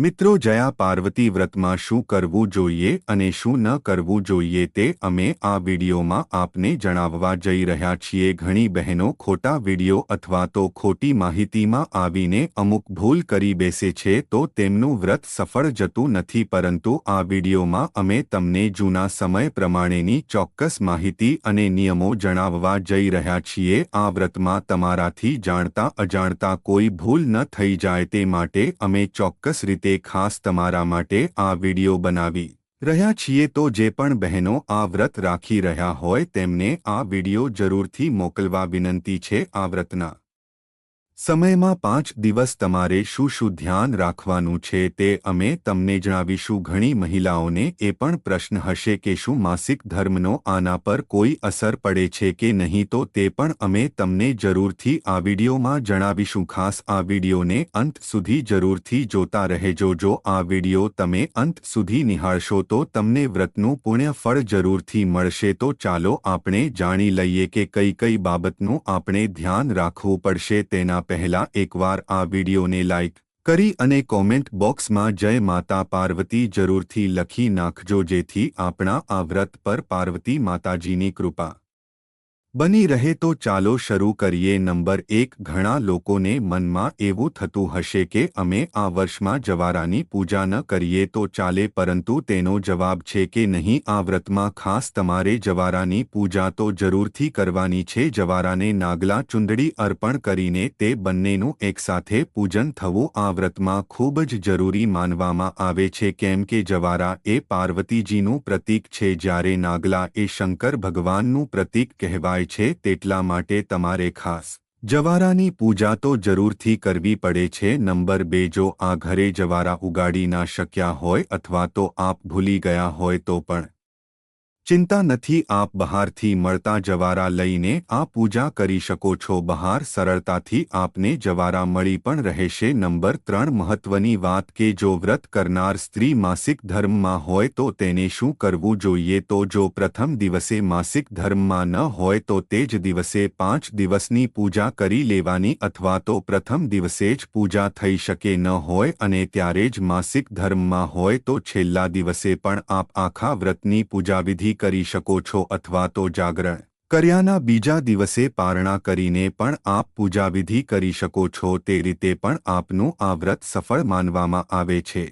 મિત્રો જયા પાર્વતી વ્રતમાં શું કરવું જોઈએ અને શું ન કરવું જોઈએ તે અમે આ વિડીયોમાં આપને જણાવવા જઈ રહ્યા છીએ. ઘણી બહેનો ખોટા વીડિયો અથવા તો ખોટી માહિતીમાં આવીને અમુક ભૂલ કરી બેસે છે તો તેમનું વ્રત સફળ જતું નથી પરંતુ આ વિડીયોમાં અમે તમને જૂના સમય પ્રમાણેની ચોક્કસ માહિતી અને નિયમો જણાવવા જઈ રહ્યા છીએ. આ વ્રતમાં તમારાથી જાણતા અજાણતા કોઈ ભૂલ ન થઈ જાય તે માટે અમે ચોક્કસ રીતે ખાસ તમારા માટે આ વિડિયો બનાવી રહ્યા છીએ તો જે પણ બહેનો આ વ્રત રાખી રહ્યા હોય તેમને આ વિડિયો જરૂરથી મોકલવા વિનંતી છે આ વ્રતના. સમયમાં પાંચ દિવસ તમારે શું શું ધ્યાન રાખવાનું છે તે અમે તમને જણાવીશું. ઘણી મહિલાઓને એ પણ પ્રશ્ન હશે કે શું માસિક ધર્મનો આના પર કોઈ અસર પડે છે કે નહીં તો તે પણ અમે તમને જરૂરથી આ વિડીયોમાં જણાવીશું. ખાસ આ વિડીયોને અંત સુધી જરૂરથી જોતા રહેજો. જો આ વીડિયો તમે અંત સુધી નિહાળશો તો તમને વ્રતનું પુણ્ય ફળ જરૂરથી મળશે. તો ચાલો આપણે જાણી લઈએ કે કઈ કઈ બાબતનું આપણે ધ્યાન રાખવું પડશે તેના પહેલા એકવાર આ વિડીયોને લાઇક કરી અને કોમેન્ટ બોક્સમાં જય માતા પાર્વતી જરૂરથી લખી નાખજો જેથી આપણા આ વ્રત પર પાર્વતી માતાજીની કૃપા. બની રહે તો ચાલો શરૂ કરીએ નંબર એક. ઘણા લોકોને મનમાં એવું થતું હશે કે અમે આ વર્ષમાં જવારાની પૂજા ન કરીએ તો ચાલે, પરંતુ તેનો જવાબ છે કે નહીં. આ વ્રતમાં ખાસ તમારે જવારાની પૂજા તો જરૂરથી કરવાની છે. જવારાને નાગલા ચુંદડી અર્પણ કરીને તે બંનેનું એકસાથે પૂજન થવું આ વ્રતમાં ખૂબ જ જરૂરી માનવામાં આવે છે. કેમ કે જવારા એ પાર્વતીજીનું પ્રતીક છે, જ્યારે નાગલા એ શંકર ભગવાનનું પ્રતીક કહેવાય થાય છે તેટલા માટે તમારે ખાસ જવારાની પૂજા તો જરૂરથી કરવી પડે છે. નંબર બે, જો આ ઘરે જવારા ઉગાડી ના શક્યા હોય અથવા તો આપ ભૂલી ગયા હોય તો પણ ચિંતા નથી, આપ બહારથી મળતા જવારા લઈને આ પૂજા કરી શકો છો. બહાર સરળતાથી આપને જવારા મળી પણ રહેશે. નંબર ત્રણ, મહત્વની વાત કે જો વ્રત કરનાર સ્ત્રી માસિક ધર્મમાં હોય તો તેને શું કરવું જોઈએ? તો જો પ્રથમ દિવસે માસિક ધર્મમાં ન હોય તો તે જ દિવસે પાંચ દિવસની પૂજા કરી લેવાની અથવા તો પ્રથમ દિવસે જ પૂજા થઈ શકે ન હોય અને ત્યારે જ માસિક ધર્મમાં હોય તો છેલ્લા દિવસે પણ આપ આખા વ્રતની પૂજાવિધિ કરી શકો છો અથવા તો જાગરણ. કર્યાના બીજા દિવસે પારણા કરીને પણ આપ પૂજાવિધિ કરી શકો છો, તે રીતે પણ આપનું આ વ્રત સફળ માનવામાં આવે છે.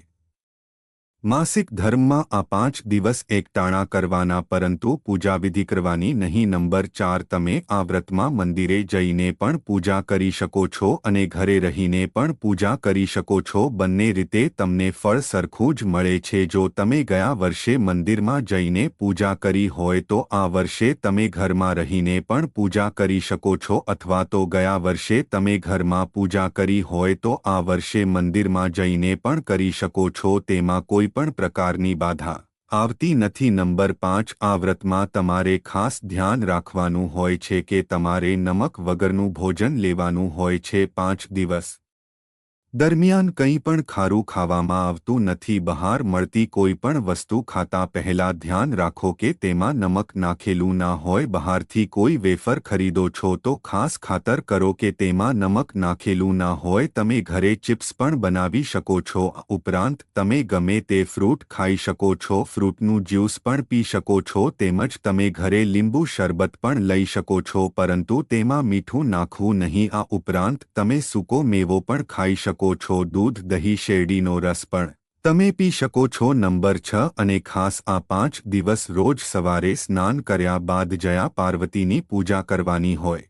માસિક ધર્મમાં આ પાંચ દિવસ એકટાણા કરવાના પરંતુ પૂજાવિધિ કરવાની નહીં. નંબર ચાર, તમે આ વ્રતમાં મંદિરે જઈને પણ પૂજા કરી શકો છો અને ઘરે રહીને પણ પૂજા કરી શકો છો. બંને રીતે તમને ફળ સરખું જ મળે છે. જો તમે ગયા વર્ષે મંદિરમાં જઈને પૂજા કરી હોય તો આ વર્ષે તમે ઘરમાં રહીને પણ પૂજા કરી શકો છો અથવા તો ગયા વર્ષે તમે ઘરમાં પૂજા કરી હોય તો આ વર્ષે મંદિરમાં જઈને પણ કરી શકો છો. તેમાં કોઈ પણ પ્રકારની બાધા આવતી નથી. નંબર પાંચ, આ વ્રતમાં તમારે ખાસ ધ્યાન રાખવાનું હોય છે કે તમારે નમક વગરનું ભોજન લેવાનું હોય છે પાંચ દિવસ. દરમિયાન કંઈ પણ ખારું ખાવામાં આવતું નથી, બહાર મળતી કોઈ પણ વસ્તુ ખાતા પહેલા ધ્યાન રાખો કે તેમાં નમક નાખેલું ના હોય, બહારથી કોઈ વેફર ખરીદો છો તો ખાસ ખાતર કરો કે તેમાં નમક નાખેલું ના હોય. તમે ઘરે ચિપ્સ પણ બનાવી શકો છો, ઉપરાંત તમે ગમે તે ફ્રૂટ ખાઈ શકો છો, ફ્રૂટનું જ્યુસ પણ પી શકો છો, તેમજ તમે ઘરે લીંબુ શરબત પણ લઈ શકો છો, પરંતુ તેમાં મીઠું નાખવું નહીં. આ ઉપરાંત તમે સૂકો મેવો પણ ખાઈ શકો શકો છો દૂધ, દહીં, શેરડીનો રસ પણ. તમે પી શકો છો નંબર છ અને ખાસ આ પાંચ દિવસ રોજ સવારે સ્નાન કર્યા બાદ જયા પાર્વતીની પૂજા કરવાની હોય.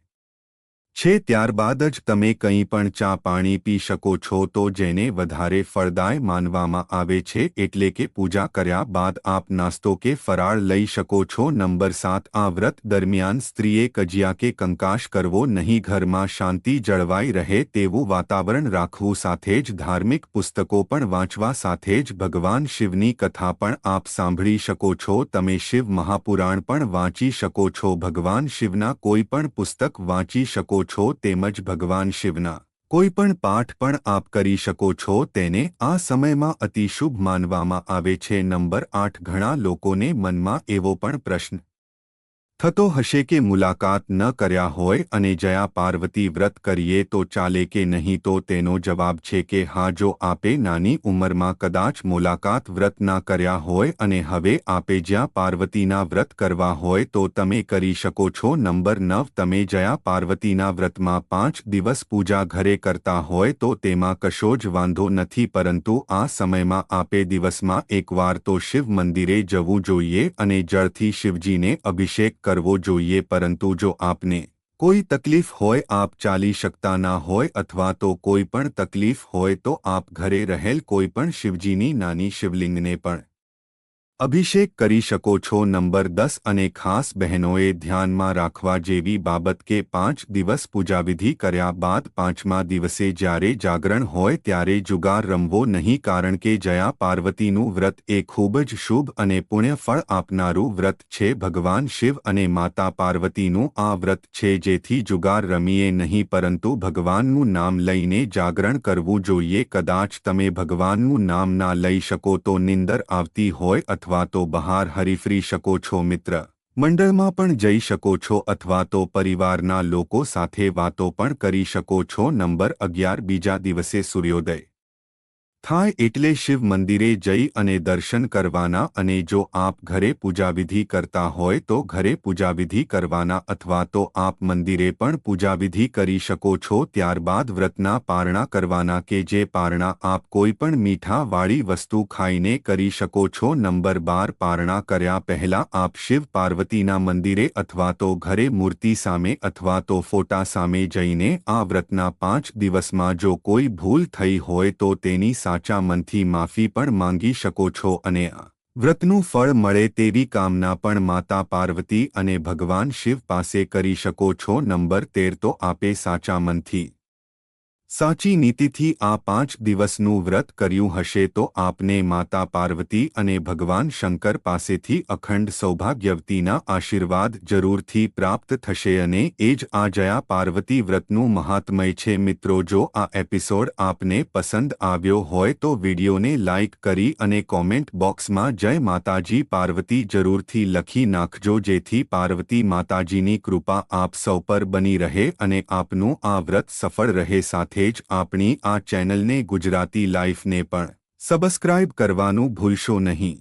છે ત્યારબાદ જ તમે કંઈ પણ ચા પાણી પી શકો છો તો જેને વધારે ફળદાય માનવામાં આવે છે એટલે કે પૂજા કર્યા બાદ આપ નાસ્તો કે ફરાળ લઈ શકો છો. નંબર સાત, આ વ્રત દરમિયાન સ્ત્રીએ કજિયા કે કંકાશ કરવો નહીં. ઘરમાં શાંતિ જળવાઈ રહે તેવું વાતાવરણ રાખવું સાથે જ ધાર્મિક પુસ્તકો પણ વાંચવા સાથે જ ભગવાન શિવની કથા પણ આપ સાંભળી શકો છો. તમે શિવ મહાપુરાણ પણ વાંચી શકો છો. ભગવાન શિવના કોઈ પણ પુસ્તક વાંચી શકો છો તેમજ ભગવાન શિવના. કોઈ પણ પાઠ પણ આપ કરી શકો છો તેને આ સમયમાં અતિશુભ માનવામાં આવે છે. નંબર આઠ, ઘણા લોકોને મનમાં એવો પણ પ્રશ્ન. થતો હશે કે મુલાકાત ન કર્યા હોય અને જયા પાર્વતી વ્રત કરીએ તો ચાલે કે નહીં તો તેનો જવાબ છે કે હા, જો આપે નાની ઉંમરમાં કદાચ મુલાકાત વ્રત ના કર્યા હોય અને હવે આપે જ્યાં પાર્વતીના વ્રત કરવા હોય તો તમે કરી શકો છો. નંબર નવ, તમે જયા પાર્વતીના વ્રતમાં પાંચ દિવસ પૂજા ઘરે કરતા હોય તો તેમાં કશો જ વાંધો નથી, પરંતુ આ સમયમાં આપે દિવસમાં એકવાર તો શિવ મંદિરે જવું જોઈએ અને જળથી શિવજીને અભિષેક કરવો જોઈએ પરંતુ જો આપને કોઈ તકલીફ હોય આપ ચાલી શકતા ના હોય અથવા તો કોઈ પણ તકલીફ હોય તો આપ ઘરે રહેલ કોઈ પણ શિવજીની નાની શિવલિંગને પણ અભિષેક કરી શકો છો નંબર દસ અને ખાસ બહેનોએ ધ્યાનમાં રાખવા જેવી બાબત કે પાંચ દિવસ પૂજાવિધિ કર્યા બાદ પાંચમા દિવસે જ્યારે જાગરણ હોય ત્યારે જુગાર રમવો નહીં કારણ કે જયા પાર્વતીનું વ્રત એ ખૂબ જ શુભ અને પુણ્યફળ આપનારું વ્રત છે. ભગવાન શિવ અને માતા પાર્વતીનું આ વ્રત છે જેથી જુગાર રમીએ નહીં પરંતુ ભગવાનનું નામ લઈને જાગરણ કરવું જોઈએ. કદાચ તમે ભગવાનનું નામ ના લઈ શકો તો નિંદર આવતી હોય અથવા અથવા તો બહાર હરીફરી શકો છો મિત્ર. મંડળમાં પણ જઈ શકો છો અથવા તો પરિવારના લોકો સાથે વાતો પણ કરી શકો છો. નંબર અગિયાર, બીજા દિવસે સૂર્યોદય. થાય એટલે શિવ મંદિરે જઈ અને દર્શન કરવાના અને જો આપ ઘરે પૂજાવિધિ કરતા હોય તો ઘરે પૂજાવિધિ કરવાના અથવા તો આપ મંદિરે પણ પૂજાવિધિ કરી શકો છો ત્યારબાદ વ્રતના પારણા કરવાના કે જે પારણા આપ કોઈ પણ મીઠાવાળી વસ્તુ ખાઈને કરી શકો છો. નંબર બાર, પારણા કર્યા પહેલા આપ શિવ પાર્વતીના મંદિરે અથવા તો ઘરે મૂર્તિ સામે અથવા તો ફોટા સામે જઈને આ વ્રતના પાંચ દિવસમાં જો કોઈ ભૂલ થઈ હોય તો તેની સાચા મનથી માફી પણ માંગી શકો છો અને વ્રતનું ફળ મળે તેવી કામના પણ માતા પાર્વતી અને ભગવાન શિવ પાસે કરી શકો છો. નંબર તેર તો આપે સાચા મનથી સાચી નીતિથી આ પાંચ દિવસનું વ્રત કર્યું હશે તો આપને માતા પાર્વતી અને ભગવાન શંકર પાસેથી અખંડ સૌભાગ્યવતીના આશીર્વાદ જરૂરથી પ્રાપ્ત થશે અને એ જ આ જયા પાર્વતી વ્રતનું મહાત્મય છે. મિત્રો, જો આ એપિસોડ આપને પસંદ આવ્યો હોય તો વિડીયોને લાઇક કરી અને કોમેન્ટ બોક્સમાં જય માતાજી પાર્વતી જરૂરથી લખી નાખજો, જેથી પાર્વતી માતાજીની કૃપા આપ સૌ પર બની રહે અને આપનું આ વ્રત સફળ રહે સાથે સાથે જ આપણી આ ચેનલને ગુજરાતી લાઈફને પણ સબસ્ક્રાઇબ કરવાનું ભૂલશો નહીં.